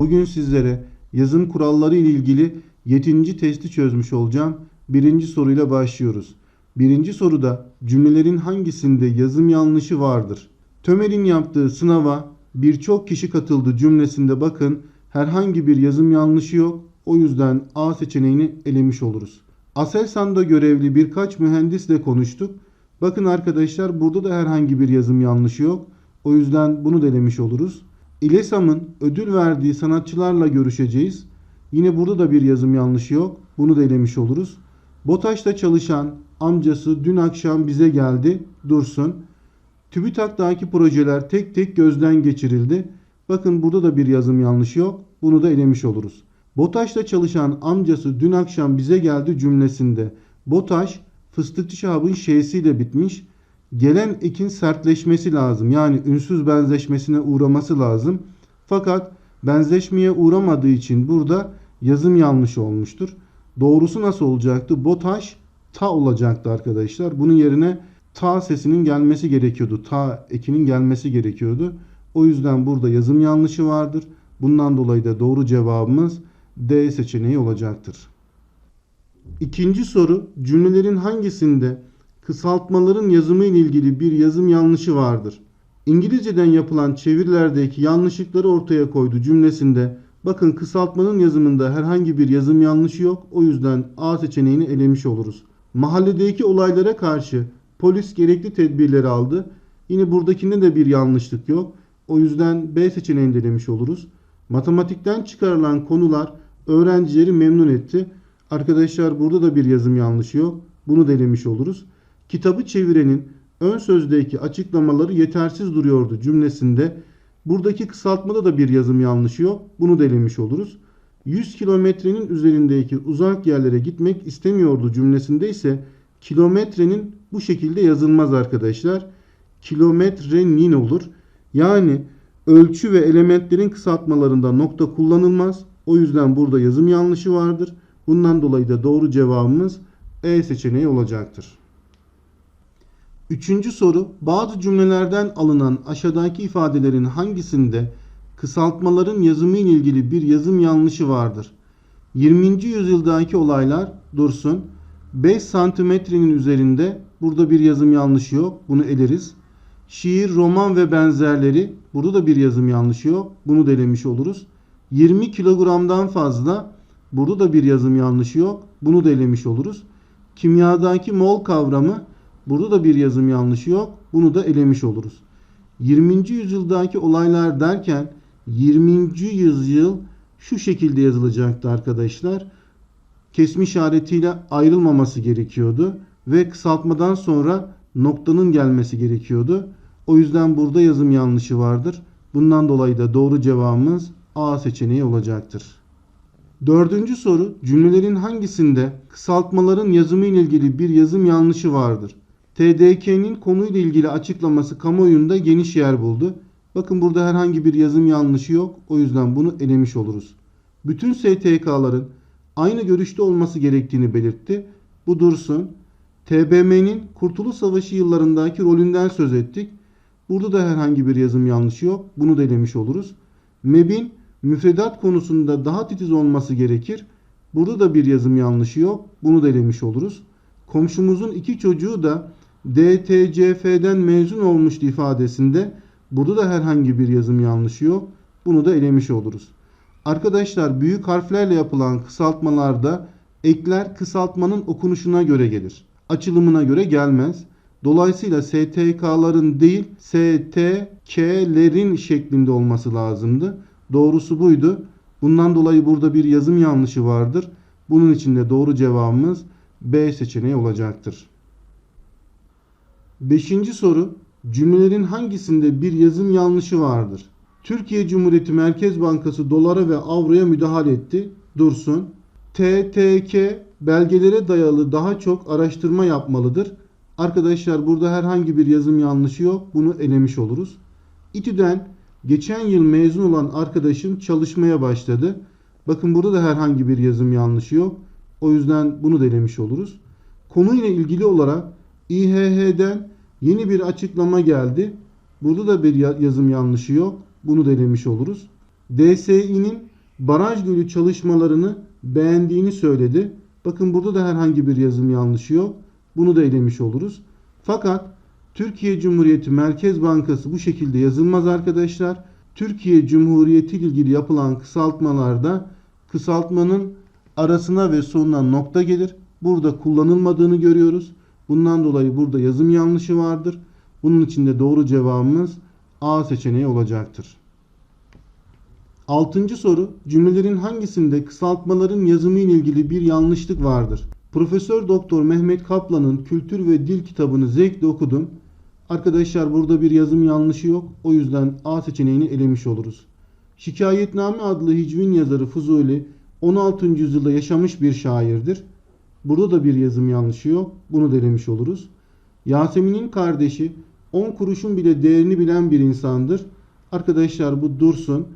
Bugün sizlere yazım kuralları ile ilgili 7. testi çözmüş olacağım. Birinci soruyla başlıyoruz. Birinci soruda cümlelerin hangisinde yazım yanlışı vardır? Tömer'in yaptığı sınava birçok kişi katıldı cümlesinde bakın herhangi bir yazım yanlışı yok. O yüzden A seçeneğini elemiş oluruz. Aselsan'da görevli birkaç mühendisle konuştuk. Bakın arkadaşlar burada da herhangi bir yazım yanlışı yok. O yüzden bunu da elemiş oluruz. İLESAM'ın ödül verdiği sanatçılarla görüşeceğiz. Yine burada da bir yazım yanlışı yok. Bunu da elemiş oluruz. BOTAŞ'ta çalışan amcası dün akşam bize geldi. Dursun. TÜBİTAK'taki projeler tek tek gözden geçirildi. Bakın burada da bir yazım yanlışı yok. Bunu da elemiş oluruz. BOTAŞ'ta çalışan amcası dün akşam bize geldi cümlesinde. BOTAŞ fıstıkçı şahabın şeysiyle bitmiş. Gelen ekin sertleşmesi lazım. Yani ünsüz benzeşmesine uğraması lazım. Fakat benzeşmeye uğramadığı için burada yazım yanlış olmuştur. Doğrusu nasıl olacaktı? BOTAŞ ta olacaktı arkadaşlar. Bunun yerine ta sesinin gelmesi gerekiyordu. Ta ekinin gelmesi gerekiyordu. O yüzden burada yazım yanlışı vardır. Bundan dolayı da doğru cevabımız D seçeneği olacaktır. İkinci soru cümlelerin hangisinde kısaltmaların yazımı ile ilgili bir yazım yanlışı vardır? İngilizceden yapılan çevirilerdeki yanlışlıkları ortaya koydu cümlesinde bakın kısaltmanın yazımında herhangi bir yazım yanlışı yok. O yüzden A seçeneğini elemiş oluruz. Mahalledeki olaylara karşı polis gerekli tedbirleri aldı. Yine buradakinde de bir yanlışlık yok. O yüzden B seçeneğini de elemiş oluruz. Matematikten çıkarılan konular öğrencileri memnun etti. Arkadaşlar burada da bir yazım yanlışı yok. Bunu da elemiş oluruz. Kitabı çevirenin ön sözdeki açıklamaları yetersiz duruyordu cümlesinde. Buradaki kısaltmada da bir yazım yanlışı yok. Bunu da elemiş oluruz. 100 kilometrenin üzerindeki uzak yerlere gitmek istemiyordu cümlesinde ise kilometrenin bu şekilde yazılmaz arkadaşlar. Kilometrenin olur. Yani ölçü ve elementlerin kısaltmalarında nokta kullanılmaz. O yüzden burada yazım yanlışı vardır. Bundan dolayı da doğru cevabımız E seçeneği olacaktır. Üçüncü soru bazı cümlelerden alınan aşağıdaki ifadelerin hangisinde kısaltmaların yazımı ile ilgili bir yazım yanlışı vardır? 20. yüzyıldaki olaylar dursun. 5 santimetrenin üzerinde burada bir yazım yanlışı yok. Bunu eleriz. Şiir, roman ve benzerleri burada da bir yazım yanlışı yok. Bunu da elemiş oluruz. 20 kilogramdan fazla burada da bir yazım yanlışı yok. Bunu da elemiş oluruz. Kimyadaki mol kavramı burada da bir yazım yanlışı yok. Bunu da elemiş oluruz. 20. yüzyıldaki olaylar derken 20. yüzyıl şu şekilde yazılacaktı arkadaşlar. Kesme işaretiyle ayrılmaması gerekiyordu ve kısaltmadan sonra noktanın gelmesi gerekiyordu. O yüzden burada yazım yanlışı vardır. Bundan dolayı da doğru cevabımız A seçeneği olacaktır. Dördüncü soru cümlelerin hangisinde kısaltmaların yazımı ile ilgili bir yazım yanlışı vardır? TDK'nin konuyla ilgili açıklaması kamuoyunda geniş yer buldu. Bakın burada herhangi bir yazım yanlışı yok. O yüzden bunu elemiş oluruz. Bütün STK'ların aynı görüşte olması gerektiğini belirtti. Bu dursun. TBMM'nin Kurtuluş Savaşı yıllarındaki rolünden söz ettik. Burada da herhangi bir yazım yanlışı yok. Bunu da elemiş oluruz. MEB'in müfredat konusunda daha titiz olması gerekir. Burada da bir yazım yanlışı yok. Bunu da elemiş oluruz. Komşumuzun iki çocuğu da DTCF'den mezun olmuştu ifadesinde. Burada da herhangi bir yazım yanlışı yok. Bunu da elemiş oluruz. Arkadaşlar büyük harflerle yapılan kısaltmalarda ekler kısaltmanın okunuşuna göre gelir. Açılımına göre gelmez. Dolayısıyla STK'ların değil STK'lerin şeklinde olması lazımdı. Doğrusu buydu. Bundan dolayı burada bir yazım yanlışı vardır. Bunun için de doğru cevabımız B seçeneği olacaktır. Beşinci soru cümlelerin hangisinde bir yazım yanlışı vardır? Türkiye Cumhuriyeti Merkez Bankası dolara ve avroya müdahale etti. Dursun. TTK belgelere dayalı daha çok araştırma yapmalıdır. Arkadaşlar burada herhangi bir yazım yanlışı yok. Bunu elemiş oluruz. İTÜ'den geçen yıl mezun olan arkadaşım çalışmaya başladı. Bakın burada da herhangi bir yazım yanlışı yok. O yüzden bunu da elemiş oluruz. Konuyla ilgili olarak İHH'den yeni bir açıklama geldi. Burada da bir yazım yanlışı yok. Bunu da elemiş oluruz. DSİ'nin baraj gölü çalışmalarını beğendiğini söyledi. Bakın burada da herhangi bir yazım yanlışı yok. Bunu da elemiş oluruz. Fakat Türkiye Cumhuriyeti Merkez Bankası bu şekilde yazılmaz arkadaşlar. Türkiye Cumhuriyeti ile ilgili yapılan kısaltmalarda kısaltmanın arasına ve sonuna nokta gelir. Burada kullanılmadığını görüyoruz. Bundan dolayı burada yazım yanlışı vardır. Bunun için de doğru cevabımız A seçeneği olacaktır. Altıncı soru cümlelerin hangisinde kısaltmaların yazımı ile ilgili bir yanlışlık vardır? Profesör Doktor Mehmet Kaplan'ın Kültür ve Dil kitabını zevkle okudum. Arkadaşlar burada bir yazım yanlışı yok. O yüzden A seçeneğini elemiş oluruz. Şikayetname adlı hicvin yazarı Fuzuli 16. yüzyılda yaşamış bir şairdir. Burada da bir yazım yanlışı yok. Bunu da elemiş oluruz. Yasemin'in kardeşi 10 kuruşun bile değerini bilen bir insandır. Arkadaşlar bu dursun.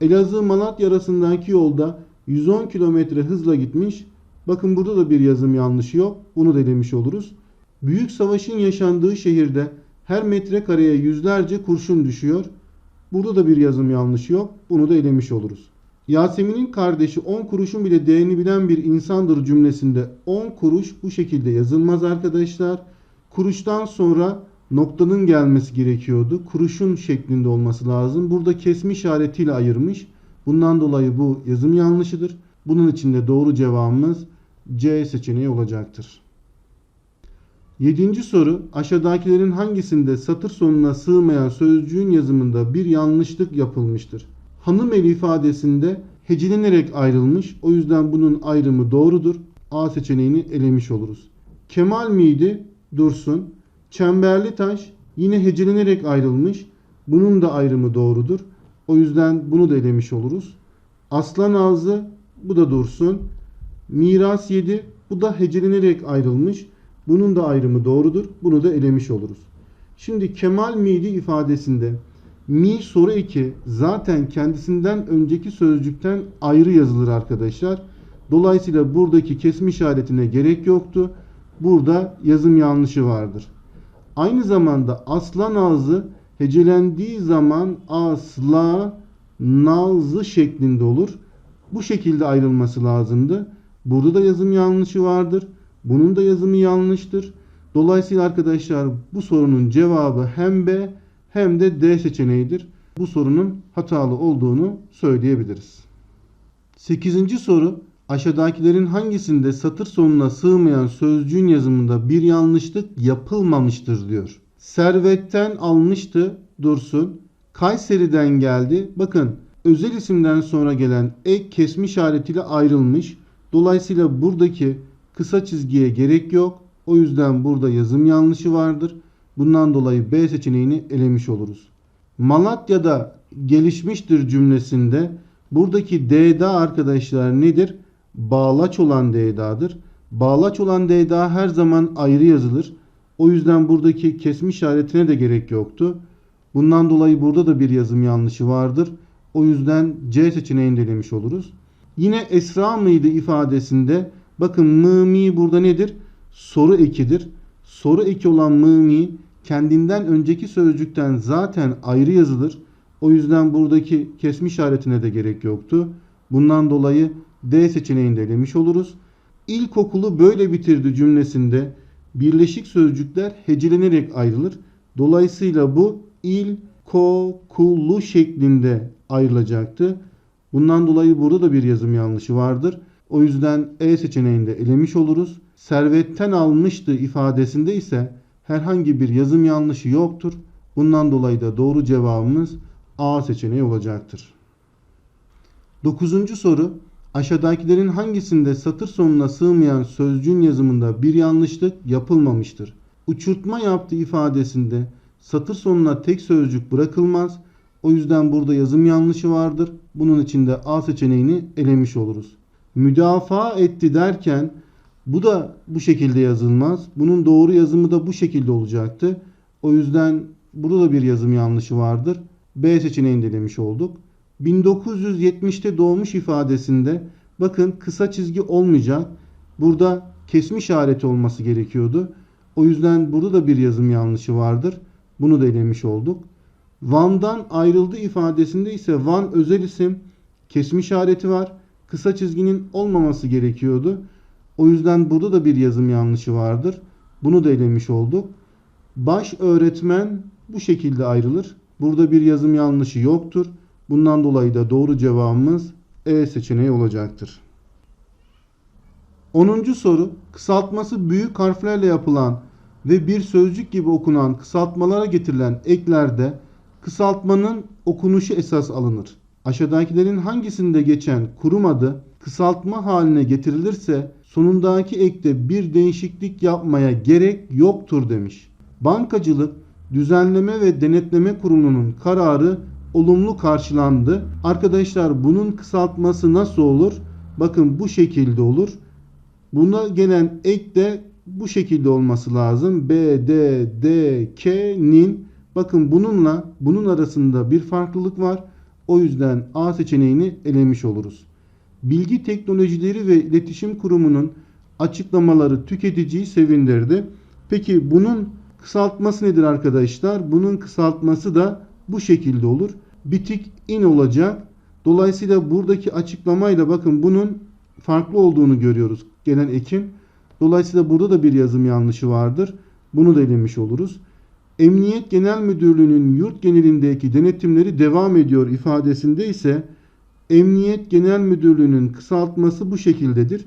Elazığ Malatya arasındaki yolda 110 kilometre hızla gitmiş. Bakın burada da bir yazım yanlışı yok. Bunu da elemiş oluruz. Büyük savaşın yaşandığı şehirde her metrekareye yüzlerce kurşun düşüyor. Burada da bir yazım yanlışı yok. Bunu da elemiş oluruz. Yasemin'in kardeşi 10 kuruşun bile değerini bilen bir insandır cümlesinde 10 kuruş bu şekilde yazılmaz arkadaşlar. Kuruştan sonra noktanın gelmesi gerekiyordu. Kuruşun şeklinde olması lazım. Burada kesme işaretiyle ayırmış. Bundan dolayı bu yazım yanlışıdır. Bunun için de doğru cevabımız C seçeneği olacaktır. Yedinci soru aşağıdakilerin hangisinde satır sonuna sığmayan sözcüğün yazımında bir yanlışlık yapılmıştır? Hanım eli ifadesinde hecelenerek ayrılmış. O yüzden bunun ayrımı doğrudur. A seçeneğini elemiş oluruz. Kemal miydi? Dursun. Çemberli taş yine hecelenerek ayrılmış. Bunun da ayrımı doğrudur. O yüzden bunu da elemiş oluruz. Aslan ağzı bu da dursun. Miras yedi bu da hecelenerek ayrılmış. Bunun da ayrımı doğrudur. Bunu da elemiş oluruz. Şimdi Kemal miydi ifadesinde mi soru 2 zaten kendisinden önceki sözcükten ayrı yazılır arkadaşlar. Dolayısıyla buradaki kesme işaretine gerek yoktu. Burada yazım yanlışı vardır. Aynı zamanda aslan ağzı hecelendiği zaman asla nazı şeklinde olur. Bu şekilde ayrılması lazımdı. Burada da yazım yanlışı vardır. Bunun da yazımı yanlıştır. Dolayısıyla arkadaşlar bu sorunun cevabı hem B hem de D seçeneğidir. Bu sorunun hatalı olduğunu söyleyebiliriz. 8. soru aşağıdakilerin hangisinde satır sonuna sığmayan sözcüğün yazımında bir yanlışlık yapılmamıştır diyor. Servetten almıştı Dursun. Kayseri'den geldi. Bakın özel isimden sonra gelen ek kesme işaretiyle ayrılmış. Dolayısıyla buradaki kısa çizgiye gerek yok. O yüzden burada yazım yanlışı vardır. Bundan dolayı B seçeneğini elemiş oluruz. Malatya'da gelişmiştir cümlesinde buradaki D'da arkadaşlar nedir? Bağlaç olan D'dadır. Bağlaç olan D'da her zaman ayrı yazılır. O yüzden buradaki kesme işaretine de gerek yoktu. Bundan dolayı burada da bir yazım yanlışı vardır. O yüzden C seçeneğini elemiş oluruz. Yine Esra mıydı ifadesinde bakın mı mi burada nedir? Soru ekidir. Soru eki olan mı mi kendinden önceki sözcükten zaten ayrı yazılır. O yüzden buradaki kesme işaretine de gerek yoktu. Bundan dolayı D seçeneğini de elemiş oluruz. İlkokulu böyle bitirdi cümlesinde birleşik sözcükler hecelenerek ayrılır. Dolayısıyla bu il, ko, kullu şeklinde ayrılacaktı. Bundan dolayı burada da bir yazım yanlışı vardır. O yüzden E seçeneğinde elemiş oluruz. Servetten almıştı ifadesinde ise herhangi bir yazım yanlışı yoktur. Bundan dolayı da doğru cevabımız A seçeneği olacaktır. Dokuzuncu soru aşağıdakilerin hangisinde satır sonuna sığmayan sözcüğün yazımında bir yanlışlık yapılmamıştır? Uçurtma yaptığı ifadesinde satır sonuna tek sözcük bırakılmaz. O yüzden burada yazım yanlışı vardır. Bunun için de A seçeneğini elemiş oluruz. Müdafaa etti derken bu da bu şekilde yazılmaz. Bunun doğru yazımı da bu şekilde olacaktı. O yüzden burada da bir yazım yanlışı vardır. B seçeneğini demiş olduk. 1970'te doğmuş ifadesinde bakın kısa çizgi olmayacak. Burada kesme işareti olması gerekiyordu. O yüzden burada da bir yazım yanlışı vardır. Bunu da elemiş olduk. Van'dan ayrıldı ifadesinde ise Van özel isim kesme işareti var. Kısa çizginin olmaması gerekiyordu. O yüzden burada da bir yazım yanlışı vardır. Bunu da elemiş olduk. Baş öğretmen bu şekilde ayrılır. Burada bir yazım yanlışı yoktur. Bundan dolayı da doğru cevabımız E seçeneği olacaktır. 10. soru kısaltması büyük harflerle yapılan ve bir sözcük gibi okunan kısaltmalara getirilen eklerde kısaltmanın okunuşu esas alınır. Aşağıdakilerin hangisinde geçen kurum adı kısaltma haline getirilirse sonundaki ekte bir değişiklik yapmaya gerek yoktur demiş. Bankacılık Düzenleme ve Denetleme Kurulu'nun kararı olumlu karşılandı. Arkadaşlar bunun kısaltması nasıl olur? Bakın bu şekilde olur. Buna gelen ek de bu şekilde olması lazım. B, D, D, K'nin bakın bununla bunun arasında bir farklılık var. O yüzden A seçeneğini elemiş oluruz. Bilgi Teknolojileri ve İletişim Kurumu'nun açıklamaları tüketiciyi sevindirdi. Peki bunun kısaltması nedir arkadaşlar? Bunun kısaltması da bu şekilde olur. Bitik in olacak. Dolayısıyla buradaki açıklamayla bakın bunun farklı olduğunu görüyoruz gelen ekin. Dolayısıyla burada da bir yazım yanlışı vardır. Bunu da elemiş oluruz. Emniyet Genel Müdürlüğü'nün yurt genelindeki denetimleri devam ediyor ifadesinde ise Emniyet Genel Müdürlüğü'nün kısaltması bu şekildedir.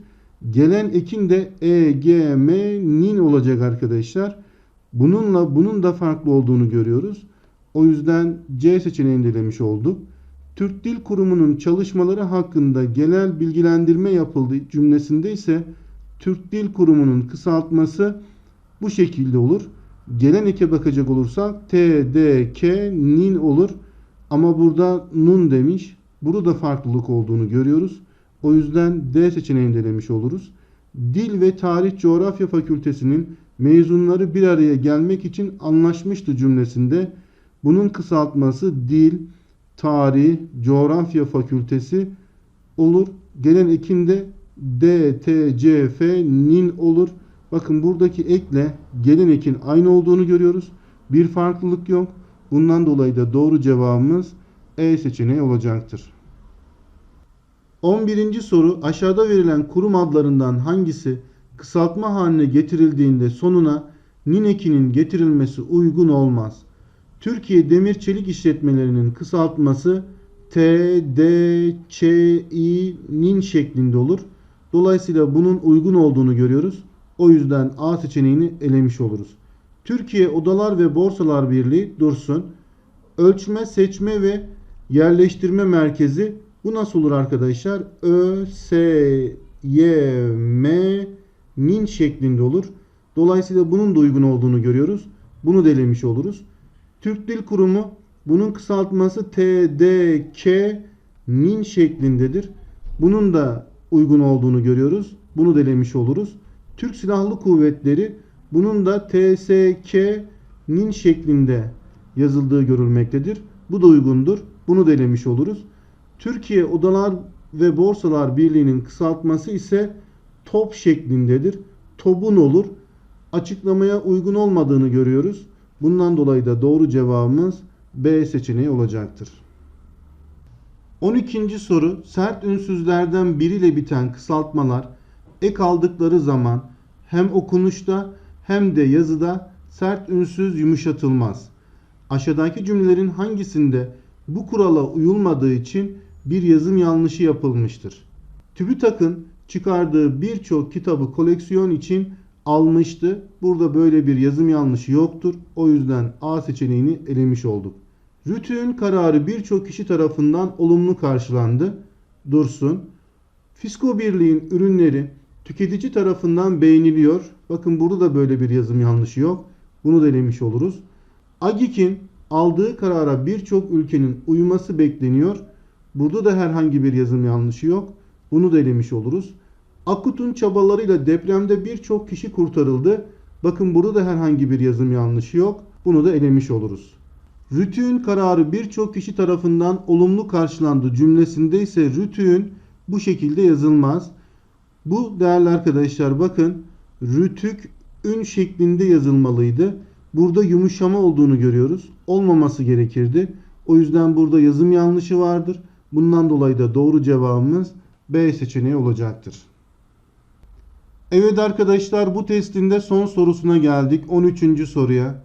Gelen ekin de EGM'nin olacak arkadaşlar. Bununla bunun da farklı olduğunu görüyoruz. O yüzden C seçeneğini elemiş olduk. Türk Dil Kurumu'nun çalışmaları hakkında genel bilgilendirme yapıldı cümlesinde ise Türk Dil Kurumu'nun kısaltması bu şekilde olur. Gelen eke bakacak olursak T, D, K, nin olur. Ama burada nun demiş. Burada farklılık olduğunu görüyoruz. O yüzden D seçeneğini denemiş oluruz. Dil ve Tarih Coğrafya Fakültesinin mezunları bir araya gelmek için anlaşmıştı cümlesinde. Bunun kısaltması Dil, Tarih, Coğrafya Fakültesi olur. Gelen ekinde D, T, C, F, nin olur. Bakın buradaki ekle gelen ekin aynı olduğunu görüyoruz. Bir farklılık yok. Bundan dolayı da doğru cevabımız E seçeneği olacaktır. 11. soru aşağıda verilen kurum adlarından hangisi kısaltma haline getirildiğinde sonuna nin ekinin getirilmesi uygun olmaz? Türkiye Demir Çelik İşletmelerinin kısaltması T, D, Ç, İ, nin şeklinde olur. Dolayısıyla bunun uygun olduğunu görüyoruz. O yüzden A seçeneğini elemiş oluruz. Türkiye Odalar ve Borsalar Birliği dursun. Ölçme, seçme ve yerleştirme merkezi bu nasıl olur arkadaşlar? Ö, S, Y, M, nin şeklinde olur. Dolayısıyla bunun da uygun olduğunu görüyoruz. Bunu delemiş oluruz. Türk Dil Kurumu bunun kısaltması T, D, K, nin şeklindedir. Bunun da uygun olduğunu görüyoruz. Bunu delemiş oluruz. Türk Silahlı Kuvvetleri bunun da TSK'nin şeklinde yazıldığı görülmektedir. Bu da uygundur. Bunu delemiş oluruz. Türkiye Odalar ve Borsalar Birliği'nin kısaltması ise TOP şeklindedir. TOB'un olur. Açıklamaya uygun olmadığını görüyoruz. Bundan dolayı da doğru cevabımız B seçeneği olacaktır. 12. soru sert ünsüzlerden biriyle biten kısaltmalar ek aldıkları zaman hem okunuşta hem de yazıda sert ünsüz yumuşatılmaz. Aşağıdaki cümlelerin hangisinde bu kurala uyulmadığı için bir yazım yanlışı yapılmıştır? TÜBİTAK'ın çıkardığı birçok kitabı koleksiyon için almıştı. Burada böyle bir yazım yanlışı yoktur. O yüzden A seçeneğini elemiş olduk. Rütü'nün kararı birçok kişi tarafından olumlu karşılandı. Dursun. Fisko Birliği'nin ürünleri tüketici tarafından beğeniliyor. Bakın burada da böyle bir yazım yanlışı yok. Bunu denemiş oluruz. Agik'in aldığı karara birçok ülkenin uyması bekleniyor. Burada da herhangi bir yazım yanlışı yok. Bunu da oluruz. Akut'un çabalarıyla depremde birçok kişi kurtarıldı. Bakın burada da herhangi bir yazım yanlışı yok. Bunu da elemiş oluruz. Rütü'nün kararı birçok kişi tarafından olumlu karşılandı cümlesinde ise Rütü'nün bu şekilde yazılmaz. Bu değerli arkadaşlar bakın rütük ün şeklinde yazılmalıydı. Burada yumuşama olduğunu görüyoruz. Olmaması gerekirdi. O yüzden burada yazım yanlışı vardır. Bundan dolayı da doğru cevabımız B seçeneği olacaktır. Evet arkadaşlar bu testin de son sorusuna geldik. 13. soruya.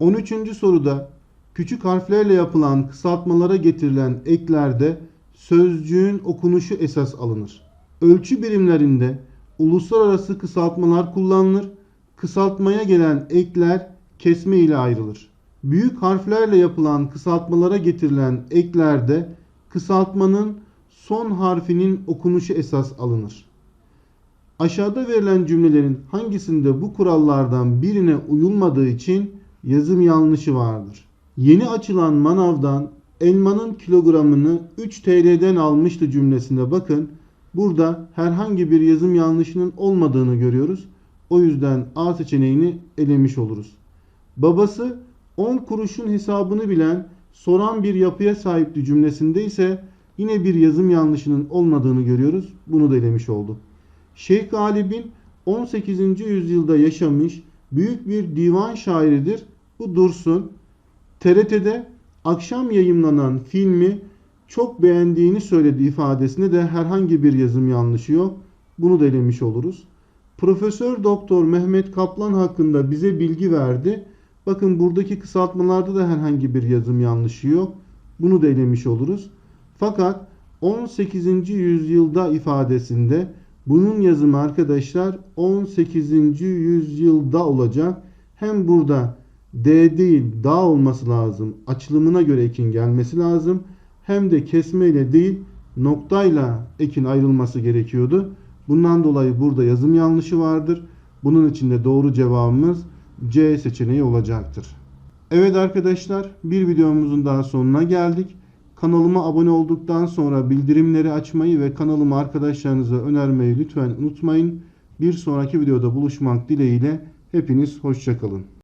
13. soruda küçük harflerle yapılan kısaltmalara getirilen eklerde sözcüğün okunuşu esas alınır. Ölçü birimlerinde uluslararası kısaltmalar kullanılır. Kısaltmaya gelen ekler kesme ile ayrılır. Büyük harflerle yapılan kısaltmalara getirilen eklerde kısaltmanın son harfinin okunuşu esas alınır. Aşağıda verilen cümlelerin hangisinde bu kurallardan birine uyulmadığı için yazım yanlışı vardır? Yeni açılan manavdan elmanın kilogramını 3 TL'den almıştı cümlesine bakın. Burada herhangi bir yazım yanlışının olmadığını görüyoruz. O yüzden A seçeneğini elemiş oluruz. Babası 10 kuruşun hesabını bilen soran bir yapıya sahipti cümlesinde ise yine bir yazım yanlışının olmadığını görüyoruz. Bunu da elemiş olduk. Şeyh Galip'in 18. yüzyılda yaşamış büyük bir divan şairidir. Bu dursun. TRT'de akşam yayımlanan filmi çok beğendiğini söyledi ifadesinde de herhangi bir yazım yanlışı yok. Bunu da elemiş oluruz. Profesör Doktor Mehmet Kaplan hakkında bize bilgi verdi. Bakın buradaki kısaltmalarda da herhangi bir yazım yanlışı yok. Bunu da elemiş oluruz. Fakat 18. yüzyılda ifadesinde bunun yazımı arkadaşlar 18. yüzyılda olacak. Hem burada D değil da olması lazım. Açılımına göre ekin gelmesi lazım. Hem de kesme ile değil noktayla ekin ayrılması gerekiyordu. Bundan dolayı burada yazım yanlışı vardır. Bunun için de doğru cevabımız C seçeneği olacaktır. Evet arkadaşlar bir videomuzun daha sonuna geldik. Kanalıma abone olduktan sonra bildirimleri açmayı ve kanalımı arkadaşlarınıza önermeyi lütfen unutmayın. Bir sonraki videoda buluşmak dileğiyle hepiniz hoşçakalın.